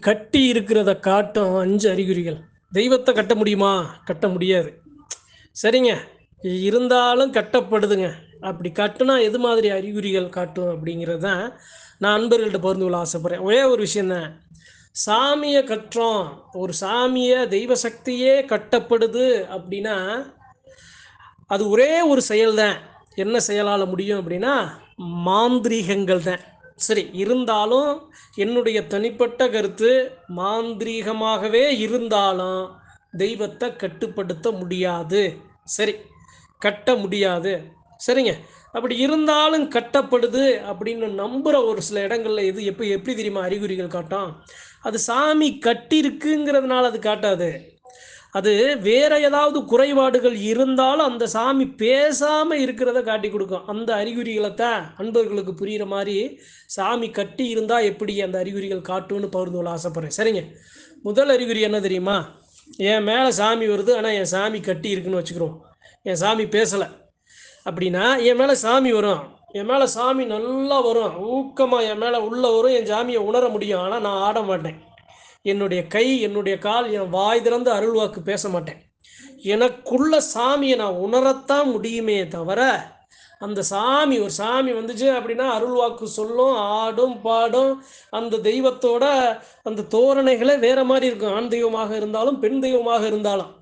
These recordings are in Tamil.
கட்டி இருக்கிறத காட்டும் அஞ்சு அறிகுறிகள். தெய்வத்தை கட்ட முடியுமா? கட்ட முடியாது. சரிங்க. இருந்தாலும் கட்டப்படுதுங்க. அப்படி கட்டினா எது மாதிரி அறிகுறிகள் காட்டும் அப்படிங்கிறது தான் நான் அன்பர்கள்ட்ட பகிர்ந்து கொள்ள ஆசைப்படுறேன். ஒரே ஒரு விஷயந்தான் சாமியை கட்டுறோம். ஒரு சாமியை தெய்வ சக்தியே கட்டப்படுது அப்படின்னா அது ஒரே ஒரு செயல் தான் என்ன செயலால் முடியும் அப்படின்னா மாந்திரீகங்கள் தான் சரி இருந்தாலும் என்னுடைய தனிப்பட்ட கருத்து மாந்திரீகமாகவே இருந்தாலும் தெய்வத்தை கட்டுப்படுத்த முடியாது. சரி கட்ட முடியாது. சரிங்க. அப்படி இருந்தாலும் கட்டப்படுது அப்படின்னு நம்புகிற ஒரு சில இடங்களில் எது எப்போ எப்படி தெரியுமா அறிகுறிகள் காட்டும்? அது சாமி கட்டியிருக்குங்கிறதுனால அது காட்டாது. அது வேற ஏதாவது குறைபாடுகள் இருந்தாலும் அந்த சாமி பேசாமல் இருக்கிறத காட்டி கொடுக்கும். அந்த அறிகுறிகளை தான் அன்பர்களுக்கு புரிகிற மாதிரி சாமி கட்டி இருந்தால் எப்படி அந்த அறிகுறிகள் காட்டும்னு பகிர்ந்து கொள்ள ஆசைப்பட்றேன் சரிங்க. முதல் அறிகுறி என்ன தெரியுமா? என் மேலே சாமி வருது ஆனால் என் சாமி கட்டி இருக்குன்னு வச்சுக்கிறோம். என் சாமி பேசலை. அப்படின்னா என் மேலே சாமி வரும். என் மேலே சாமி நல்லா வரும். ஊக்கமாக என் மேலே உள்ளே வரும். என் சாமியை உணர முடியும். ஆனால் நான் ஆட மாட்டேன். என்னுடைய கை என்னுடைய கால் என் வாய் திறந்து அருள்வாக்கு பேச மாட்டேன். எனக்குள்ள சாமியை நான் உணரத்தான் முடியுமே தவிர அந்த சாமி ஒரு சாமி வந்துச்சு அப்படின்னா அருள்வாக்கு சொல்லும் ஆடும் பாடும் அந்த தெய்வத்தோட அந்த தோரணைகளே வேற மாதிரி இருக்கும். ஆண் தெய்வமாக இருந்தாலும் பெண் தெய்வமாக இருந்தாலும்.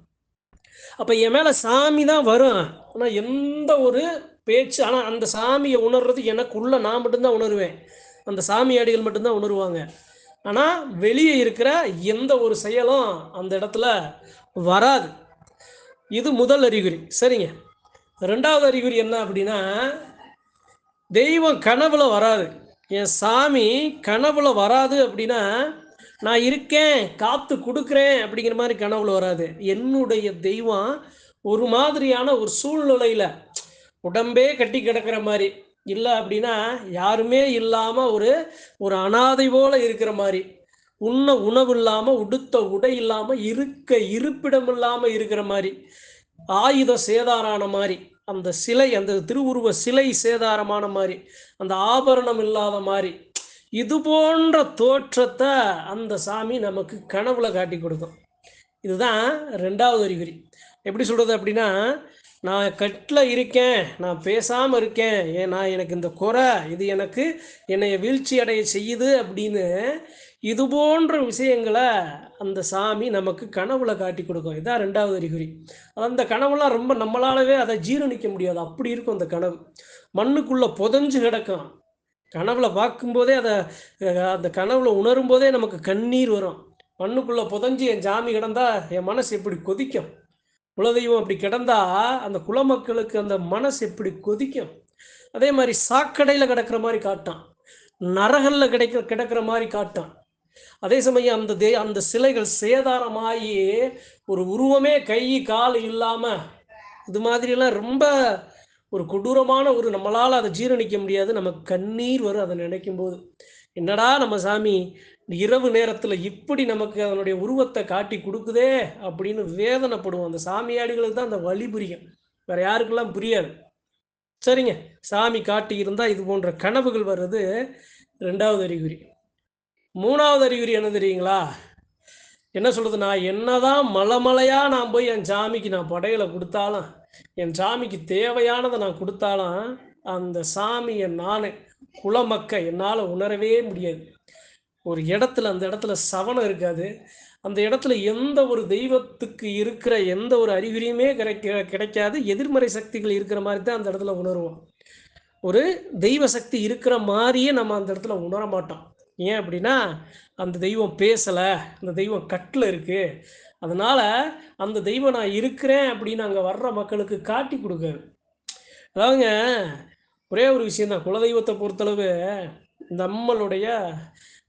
அப்போ என் மேலே சாமி தான் வரும். ஆனால் எந்த ஒரு பேச்சு ஆனால் அந்த சாமியை உணர்றது எனக்குள்ள நான் மட்டும்தான் உணர்வேன். அந்த சாமியாடிகள் மட்டும்தான் உணர்வாங்க. ஆனால் வெளியே இருக்கிற எந்த ஒரு செயலும் அந்த இடத்துல வராது. இது முதல் அறிகுறி. சரிங்க. ரெண்டாவது அறிகுறி என்ன அப்படின்னா தெய்வம் கனவுல வராது. என் சாமி கனவுல வராது அப்படின்னா நான் இருக்கேன் காத்து கொடுக்குறேன் அப்படிங்கிற மாதிரி கனவுல வராது. என்னுடைய தெய்வம் ஒரு மாதிரியான ஒரு சூழ்நிலையில் உடம்பே கட்டி கிடக்கிற மாதிரி. இல்லை அப்படின்னா யாருமே இல்லாமல் ஒரு ஒரு அனாதை போல இருக்கிற மாதிரி உண்ண உணவு இல்லாமல் உடுத்த உடை இல்லாமல் இருக்க இருப்பிடம் இல்லாமல் இருக்கிற மாதிரி ஆயுத சேதாரான மாதிரி அந்த சிலை அந்த திருவுருவ சிலை சேதாரமான மாதிரி அந்த ஆபரணம் இல்லாத மாதிரி இது போன்ற தோற்றத்தை அந்த சாமி நமக்கு கனவுல காட்டி கொடுக்கும். இதுதான் ரெண்டாவது அறிகுறி. எப்படி சொல்றது அப்படின்னா நான் கட்டில் இருக்கேன் நான் பேசாமல் இருக்கேன். ஏன் நான் எனக்கு இந்த குறை இது எனக்கு என்னை வீழ்ச்சி அடைய செய்யுது அப்படின்னு இது போன்ற விஷயங்களை அந்த சாமி நமக்கு கனவுல காட்டி கொடுக்கும். இதான் ரெண்டாவது அறிகுறி. அந்த கனவுலாம் ரொம்ப நம்மளாலவே அதை ஜீரணிக்க முடியாது. அப்படி இருக்கும் அந்த கனவு. மண்ணுக்குள்ளே புதஞ்சு கிடக்கும். கனவுல பார்க்கும்போதே அதை அந்த கனவுல உணரும் போதே நமக்கு கண்ணீர் வரும். மண்ணுக்குள்ளே புதஞ்சு என் சாமி கிடந்தா என் மனசு எப்படி கொதிக்கும்? குலதெய்வம் அப்படி கிடந்தா அந்த குலமக்களுக்கு அந்த மனசு எப்படி கொதிக்கும்? அதே மாதிரி சாக்கடையில் கிடக்கிற மாதிரி காட்டான். நரகல்ல கிடைக்க கிடக்கிற மாதிரி காட்டான். அதே சமயம் அந்த தே அந்த சிலைகள் சேதாரமாகி ஒரு உருவமே கை கால் இல்லாமல் இது மாதிரிலாம் ரொம்ப ஒரு கொடூரமான ஒரு நம்மளால் அதை ஜீரணிக்க முடியாது. நமக்கு கண்ணீர் வரும் அதை நினைக்கும் போது என்னடா நம்ம சாமி இரவு நேரத்தில் இப்படி நமக்கு அதனுடைய உருவத்தை காட்டி கொடுக்குதே அப்படின்னு வேதனைப்படுவோம். அந்த சாமியாடிகளுக்கு தான் அந்த வழி புரியும். வேற யாருக்கெல்லாம் புரியாது. சரிங்க. சாமி காட்டி இருந்தால் இது போன்ற கனவுகள் வர்றது ரெண்டாவது அறிகுறி. மூணாவது அறிகுறி என்ன தெரியுங்களா? என்ன சொல்கிறது நான் என்னதான் மலமலையாக நான் போய் என் சாமிக்கு நான் படையலை கொடுத்தாலும் என் சாமிக்கு தேவையானதை நான் கொடுத்தாலும் அந்த சாமியை நான் குலமக்க என்னால் உணரவே முடியாது. ஒரு இடத்துல அந்த இடத்துல சவனம் இருக்காது. அந்த இடத்துல எந்த ஒரு தெய்வத்துக்கு இருக்கிற எந்த ஒரு அறிகுறியுமே கிடைக்க கிடைக்காது. எதிர்மறை சக்திகள் இருக்கிற மாதிரி தான் அந்த இடத்துல உணர்வோம் ஒரு தெய்வ சக்தி இருக்கிற மாதிரியே நம்ம அந்த இடத்துல உணர மாட்டோம். ஏன் அப்படின்னா அந்த தெய்வம் பேசலை அந்த தெய்வம் கட்டில் இருக்குது அதனால் அந்த தெய்வம் நான் இருக்கிறேன் அப்படின்னு அங்கே வர்ற மக்களுக்கு காட்டி கொடுக்காது. அதாவதுங்க ஒரே ஒரு விஷயந்தான் குலதெய்வத்தை பொறுத்தளவு நம்மளுடைய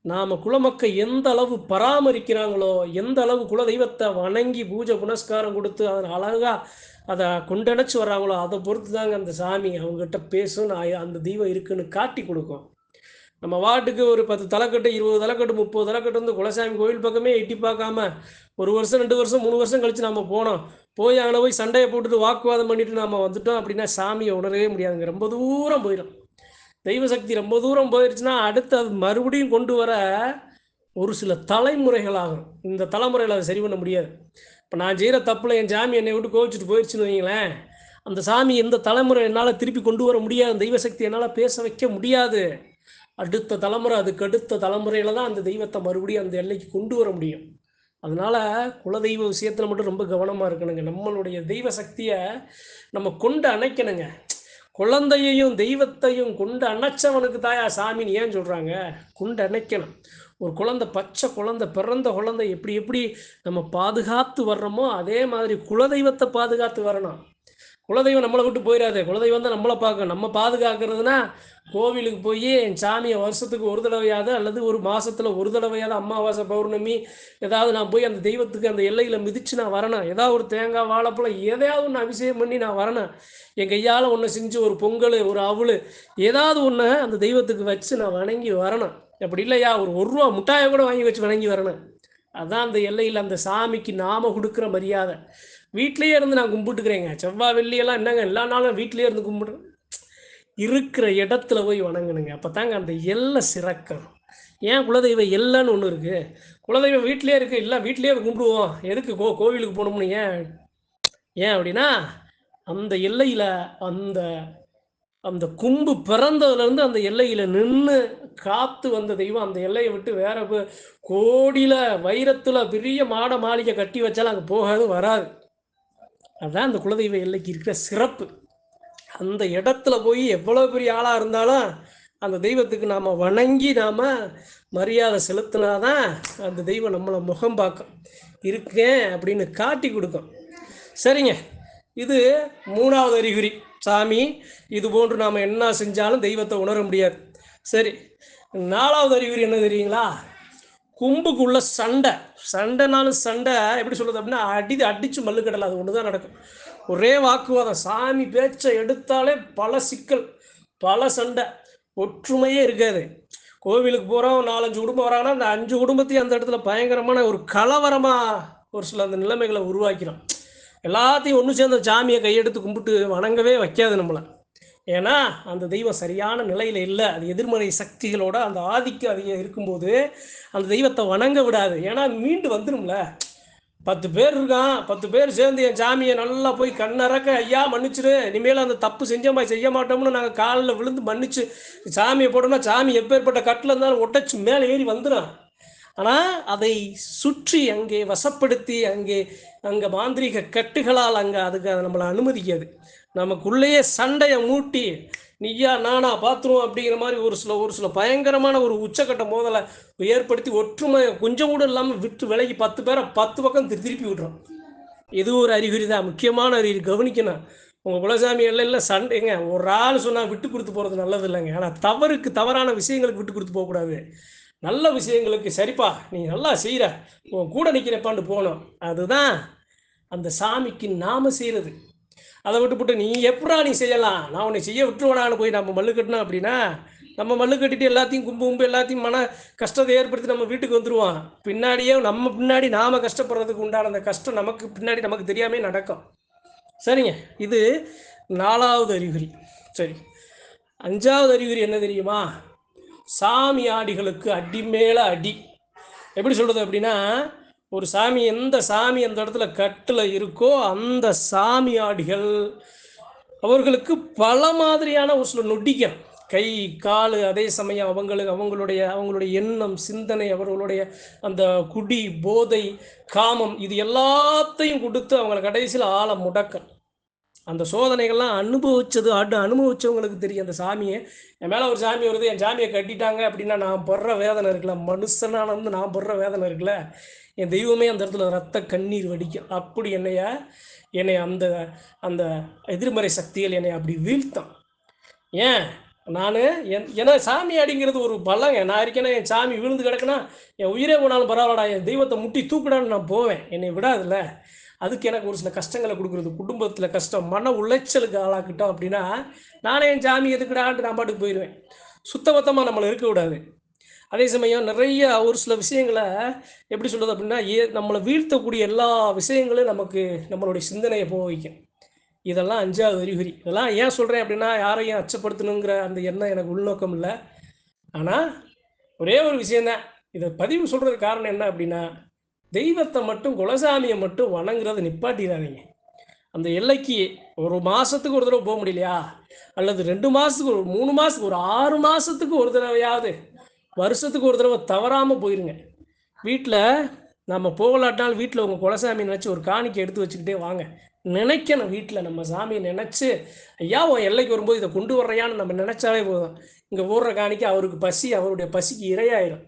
நாம் குலமக்கள் எந்த அளவு பராமரிக்கிறாங்களோ எந்த அளவு குலதெய்வத்தை வணங்கி பூஜை புனஸ்காரம் கொடுத்து அதை அழகாக அதை கொண்டணைச்சு வர்றாங்களோ அதை பொறுத்து தாங்க அந்த சாமி அவங்ககிட்ட பேசும் அந்த தெய்வம் இருக்குன்னு காட்டி கொடுக்கும். நம்ம வாட்டுக்கு ஒரு பத்து தலைக்கட்டு இருபது தலைக்கட்டு முப்பது தலைக்கட்டு வந்து குலசாமி கோயில் பக்கமே எட்டி பார்க்காம ஒரு வருஷம் ரெண்டு வருஷம் மூணு வருஷம் கழித்து நம்ம போனோம். போய் அங்கே போய் சண்டையை போட்டுட்டு வாக்குவாதம் பண்ணிட்டு நம்ம வந்துட்டோம் அப்படின்னா சாமியை உணரவே முடியாதுங்க. ரொம்ப தூரம் போயிடும். தெய்வ சக்தி ரொம்ப தூரம் போயிடுச்சுன்னா அடுத்து அது மறுபடியும் கொண்டு வர ஒரு சில தலைமுறைகள் ஆகும் இந்த தலைமுறையில் அதை சரி பண்ண முடியாது. இப்போ நான் செய்கிற தப்பில் என் சாமி என்னை விட்டு கோவிச்சுட்டு போயிடுச்சுன்னு வைங்களேன் அந்த சாமி எந்த தலைமுறை என்னால் திருப்பி கொண்டு வர முடியாது. தெய்வ சக்தி என்னால் பேச வைக்க முடியாது. அடுத்த தலைமுறை அதுக்கு அடுத்த தலைமுறையில் தான் அந்த தெய்வத்தை மறுபடியும் அந்த எல்லைக்கு கொண்டு வர முடியும். அதனால் குலதெய்வ விஷயத்தில் மட்டும் ரொம்ப கவனமாக இருக்கணுங்க. நம்மளுடைய தெய்வ சக்தியை நம்ம கொண்டு அணைக்கணுங்க. குழந்தையையும் தெய்வத்தையும் குண்டு அணைச்சவனுக்கு தாயா சாமின்னு ஏன் சொல்கிறாங்க குண்டு அணைக்கணும். ஒரு குழந்தை பச்சை குழந்தை பிறந்த குழந்தை எப்படி எப்படி நம்ம பாதுகாத்து வர்றோமோ அதே மாதிரி குலதெய்வத்தை பாதுகாத்து வரணும். குலதெய்வம் நம்மளை விட்டு போயிடாது குலதெய்வம் தான் நம்மளை பார்க்கும். நம்ம பாதுகாக்கிறதுனா கோவிலுக்கு போய் என் சாமியை வருஷத்துக்கு ஒரு தடவையாவது அல்லது ஒரு மாசத்துல ஒரு தடவையாவது அமாவாசை பௌர்ணமி ஏதாவது நான் போய் அந்த தெய்வத்துக்கு அந்த எல்லையில் மிதிச்சு நான் வரணும். ஏதாவது ஒரு தேங்காய் வாழைப்பழம் எதையாவது ஒன்று அபிஷேகம் பண்ணி நான் வரணும். என் கையால் ஒன்று செஞ்சு ஒரு பொங்கல் ஒரு அவள் ஏதாவது ஒன்று அந்த தெய்வத்துக்கு வச்சு நான் வணங்கி வரணும். அப்படி இல்லையா? ஒரு ஒரு ரூபா முட்டாயை கூட வாங்கி வச்சு வணங்கி வரணும். அதான் அந்த எல்லையில் அந்த சாமிக்கு நாம கொடுக்குற மரியாதை. வீட்லேயே இருந்து நான் கும்பிட்டுக்கிறேங்க. செவ்வாய் வெள்ளியெல்லாம் என்னங்க எல்லா நாளும் வீட்லேயே இருந்து கும்பிடுறேன் இருக்கிற இடத்துல போய் வணங்கணுங்க. அப்போ தாங்க அந்த எல்லை சிறக்கம். ஏன் குலதெய்வ எல்லைன்னு ஒன்று இருக்குது குலதெய்வம் வீட்டிலே இருக்குது இல்லை வீட்லேயே கும்பிடுவோம். எதுக்கு கோ கோவிலுக்கு போகணும்னு ஏன்? ஏன் அப்படின்னா அந்த எல்லையில் அந்த அந்த கும்பு பிறந்ததுலேருந்து அந்த எல்லையில் நின்று காத்து வந்த தெய்வம். அந்த எல்லையை விட்டு வேற கோடியில் வைரத்தில் பெரிய மாட மாளிகை கட்டி வச்சாலும் அங்கே போகாது வராது. அதுதான் அந்த குலதெய்வ எல்லைக்கு இருக்கிற சிறப்பு. அந்த இடத்துல போய் எவ்வளோ பெரிய ஆளாக இருந்தாலும் அந்த தெய்வத்துக்கு நாம் வணங்கி நாம் மரியாதை செலுத்தினாதான் அந்த தெய்வம் நம்மளை முகம் பார்க்கும். இருக்கேன் அப்படின்னு காட்டி கொடுக்கும். சரிங்க. இது மூணாவது அறிகுறி. சாமி இது போன்று நாம் என்ன செஞ்சாலும் தெய்வத்தை உணர முடியாது. சரி. நாலாவது அறிகுறி என்ன தெரியுங்களா? கொம்புக்குள்ள சண்டை. சண்டைனாலும் சண்டை எப்படி சொல்றது அப்படின்னா அடி அடிச்சு மல்லுக்கடலை அது ஒன்று தான் நடக்கும். ஒரே வாக்குவாதம். சாமி பேச்சை எடுத்தாலே பல சிக்கல் பல சண்டை. ஒற்றுமையே இருக்காது. கோவிலுக்கு போகிறோம் நாலஞ்சு குடும்பம் வராங்கன்னா அந்த அஞ்சு குடும்பத்தையும் அந்த இடத்துல பயங்கரமான ஒரு கலவரமாக ஒரு சில அந்த நிலைமைகளை உருவாக்கிறோம் எல்லாத்தையும் ஒன்று சேர்ந்த சாமியை கையெடுத்து கும்பிட்டு வணங்கவே வைக்காது நம்மளை. ஏன்னா அந்த தெய்வம் சரியான நிலையில் இல்லை. அது எதிர்மறை சக்திகளோட அந்த ஆதிக்கம் அதிகம் இருக்கும்போது அந்த தெய்வத்தை வணங்க விடாது. ஏன்னா மீண்டு வந்துடும்ல பத்து பேர் இருக்கான். பத்து பேர் சேர்ந்து என் சாமியை நல்லா போய் கண்ணறக்க ஐயா மன்னிச்சிரு. இனிமேல் அந்த தப்பு செஞ்சோமா செய்ய மாட்டோம்னு நாங்கள் காலில் விழுந்து மன்னிச்சு சாமியை போட்டோம்னா சாமி எப்பேற்பட்ட கட்டில் இருந்தாலும் ஒட்டச்சு மேலே ஏறி வந்துடும் ஆனால் அதை சுற்றி அங்கே வசப்படுத்தி அங்கே அங்கே மாந்திரீக கட்டுகளால் அங்கே அதுக்கு அதை நம்மளை அனுமதிக்காது. நமக்குள்ளேயே சண்டையை மூட்டி நீயா நானா பார்த்துருவோம் அப்படிங்கிற மாதிரி ஒரு சில ஒரு சில பயங்கரமான ஒரு உச்சக்கட்ட மோதலை ஏற்படுத்தி ஒற்றுமை கொஞ்சம் கூட இல்லாமல் விட்டு விலகி பத்து பேரை பத்து பக்கம் திரு- திருப்பி விட்றோம். இது ஒரு அறிகுறி தான் முக்கியமான அறிகுறி. கவனிக்கணும். உங்கள் குலசாமி எல்லையில் சண்டைங்க ஒரு ஆள் சொன்னால் விட்டு கொடுத்து போகிறது நல்லது இல்லைங்க ஆனால் தவறுக்கு தவறான விஷயங்களுக்கு விட்டு கொடுத்து போகக்கூடாது நல்ல விஷயங்களுக்கு சரிப்பா நீ நல்லா செய்கிற உன் கூட நிற்கிறப்பான்னு போகணும். அதுதான் அந்த சாமிக்கு நாம செய்கிறது அதை விட்டுப்புட்டு நீ எப்படா நீ செய்யலாம்? நான் உன்னை செய்ய விட்டுருவானான்னு போய் நம்ம மல்லு கட்டினோம் அப்படின்னா நம்ம மல்லு கட்டிட்டு எல்லாத்தையும் கும்பு கும்பு எல்லாத்தையும் மன கஷ்டத்தை ஏற்படுத்தி நம்ம வீட்டுக்கு வந்துடுவோம் பின்னாடியே நம்ம பின்னாடி நாம கஷ்டப்படுறதுக்கு உண்டான அந்த கஷ்டம் நமக்கு பின்னாடி நமக்கு தெரியாமே நடக்கும். சரிங்க. இது நாலாவது அறிகுறி. சரி. அஞ்சாவது அறிகுறி என்ன தெரியுமா? சாமியாடிகளுக்கு அடி மேலே அடி. எப்படி சொல்கிறது அப்படின்னா ஒரு சாமி எந்த சாமி அந்த இடத்துல கட்டில் இருக்கோ அந்த சாமியாடிகள் அவர்களுக்கு பல மாதிரியான ஒரு சில நொடிகள். கை கால் அதே சமயம் அவங்களுக்கு அவங்களுடைய அவங்களுடைய எண்ணம் சிந்தனை அவர்களுடைய அந்த குடி போதை காமம் இது எல்லாத்தையும் கொடுத்து அவங்களை கடைசியில் ஆள முடக்கம். அந்த சோதனைகள்லாம் அனுபவிச்சது அடு அனுபவிச்சவங்களுக்கு தெரியும். அந்த சாமியை என் மேலே ஒரு சாமி வருது என் சாமியை கட்டிட்டாங்க அப்படின்னா நான் படுற வேதனை இருக்குல்ல. மனுஷனான வந்து நான் படுற வேதனை இருக்குல்ல. என் தெய்வமே அந்த இடத்துல ரத்த கண்ணீர் வடிக்கும் அப்படி என்னைய என்னை அந்த அந்த எதிர்மறை சக்திகள் என்னை அப்படி வீழ்த்தான் ஏன்? நான் என் ஏன்னா சாமி அடிங்கிறது ஒரு பலங்க. நான் இருக்கேன்னா என் சாமி விழுந்து கிடக்குன்னா என் உயிரே போனாலும் பரவாயில்லடா என் தெய்வத்தை முட்டி தூக்கிடான்னு நான் போவேன். என்னை விடாதுல்ல. அதுக்கு எனக்கு ஒரு சில கஷ்டங்களை கொடுக்குறது குடும்பத்தில் கஷ்டம் மன உளைச்சலுக்கு ஆளாக்கிட்டோம் அப்படின்னா நானே என் சாமி எதுக்குடான்ட்டு நான் பாட்டுக்கு போயிடுவேன் சுத்தபத்தமாக நம்மளை இருக்க விடாது. அதே சமயம் நிறைய ஒரு சில விஷயங்களை எப்படி சொல்கிறது அப்படின்னா ஏ நம்மளை வீழ்த்தக்கூடிய எல்லா விஷயங்களும் நமக்கு நம்மளுடைய சிந்தனையை போக வைக்கும். இதெல்லாம் அஞ்சாவது அறிகுறி. இதெல்லாம் ஏன் சொல்கிறேன் அப்படின்னா யாரையும் அச்சப்படுத்தணுங்கிற அந்த எண்ணம் எனக்கு உள்நோக்கம் இல்லை. ஆனால் ஒரே ஒரு விஷயந்தான் இதை பதிவு சொல்கிறதுக்கு காரணம் என்ன அப்படின்னா தெய்வத்தை மட்டும் குலசாமியை மட்டும் வணங்குறதை நிப்பாட்டிடாதீங்க. அந்த எல்லைக்கு ஒரு மாதத்துக்கு ஒரு தடவை போக முடியலையா? அல்லது ரெண்டு மாதத்துக்கு ஒரு மூணு மாதத்துக்கு ஒரு ஆறு மாதத்துக்கு ஒரு தடவையாவது வருஷத்துக்கு ஒரு தடவை தவறாமல் போயிருங்க. வீட்டில் நம்ம போகலாட்டினால் வீட்டில் உங்கள் குலசாமி நினச்சி ஒரு காணிக்கை எடுத்து வச்சுக்கிட்டே வாங்க. நினைக்கணும் வீட்டில் நம்ம சாமியை நினச்சி ஐயா உன் எல்லைக்கு வரும்போது இதை கொண்டு வர்றையான்னு நம்ம நினச்சாலே போதும். இங்கே ஓடுற காணிக்கை அவருக்கு பசி அவருடைய பசிக்கு இரையாயிரும்.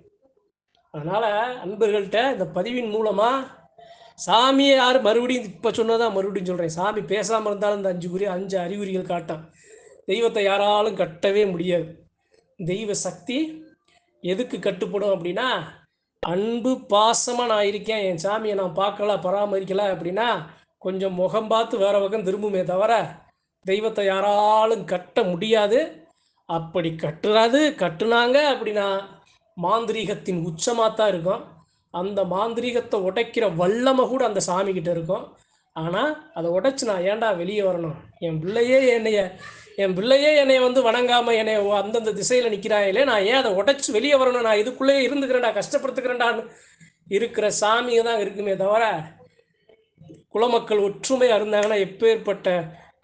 அதனால் அன்பர்கள்ட்ட இந்த பதிவின் மூலமாக சாமியை யார் மறுபடியும் இப்போ சொன்னதான் மறுபடியும் சொல்கிறேன் சாமி பேசாமல் இருந்தாலும் இந்த அஞ்சு குறி அஞ்சு அறிகுறிகள் காட்டும். தெய்வத்தை யாராலும் கட்டவே முடியாது. தெய்வ சக்தி எதுக்கு கட்டுப்படும் அப்படின்னா அன்பு பாசமாக நான் இருக்கேன் என் சாமியை நான் பார்க்கல பராமரிக்கல அப்படின்னா கொஞ்சம் முகம் பார்த்து வேற பக்கம் திரும்புமே தவிர தெய்வத்தை யாராலும் கட்ட முடியாது. அப்படி கட்டுறாது கட்டுனாங்க அப்படின்னா மாந்திரீகத்தின் உச்சமாக தான் இருக்கும். அந்த மாந்திரீகத்தை உடைக்கிற வல்லமை கூட அந்த சாமிக்கிட்ட இருக்கும். ஆனால் அதை உடைச்சு நான் ஏன்டா வெளியே வரணும்? என் பிள்ளையே என்னைய என் பிள்ளையே என்னை வந்து வணங்காம என்னை அந்தந்த திசையில் நிற்கிறாங்களே நான் ஏன் அதை உடைச்சு வெளியே வரணும்? நான் இதுக்குள்ளேயே இருந்துக்கிறேன்டா கஷ்டப்படுத்துக்கிறேன்டான்னு இருக்கிற சாமியை தான் இருக்குமே தவிர குலமக்கள் ஒற்றுமையாக இருந்தாங்கன்னா எப்பேற்பட்ட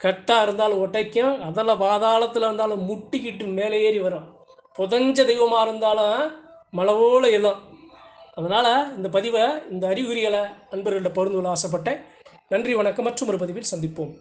கட்டாக இருந்தாலும் உடைக்கும் அதில் பாதாளத்தில் இருந்தாலும் முட்டிக்கிட்டு மேலே ஏறி வரும். புதஞ்ச தெய்வமாக இருந்தாலும் மலவோல எல்லாம். அதனால் இந்த பதிவை இந்த அறிகுறிகளை நண்பர்கள்ட்ட பகிர்ந்து ஆசைப்பட்டேன். நன்றி வணக்கம். மற்றும் ஒரு பதிவில் சந்திப்போம்.